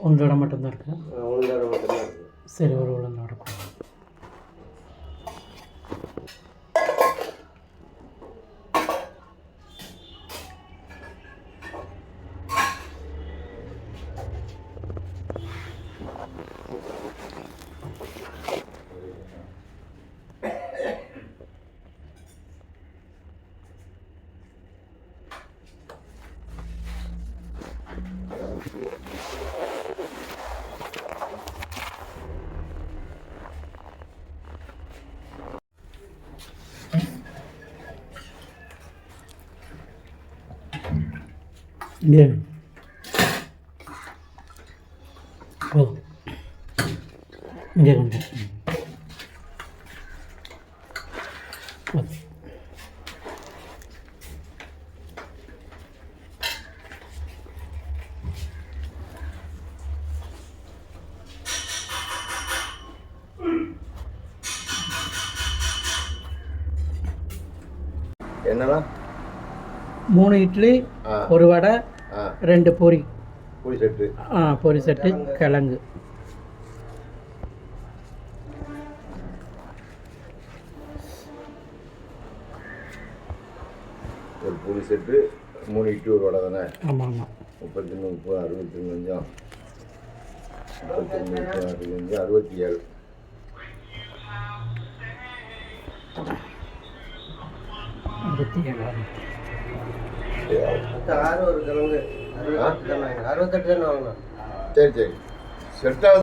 ഉള്ളിടം മറ്റൊന്നും ഉള്ളിടം മറ്റൊന്നും സെലവർ ഉള്ളിൽ നടക്കും 네. 어. 이제 네, 근데. 어. என்னலாம் மூணு இட்லி ஒரு வடை ரெண்டு பொரி. புளி செட்டு. ஆ பொரி செட்டு கிழங்கு. ஒரு புளி செட்டு மூணு இட்லி ஒரு வடை தானே? ஆமாம் ஆமாம் முப்பத்தி மூணு முப்பது அறுபத்தி மூஞ்சம் முப்பத்தி மூணு முப்பது அறுபத்தஞ்சு அறுபத்தி ஏழு அறுபத்தி ஏழு ஆறு ஒரு கிழங்கு அறுபத்தெட்டு தானே அறுபத்தெட்டு தானே சரி சரி. செட்டாக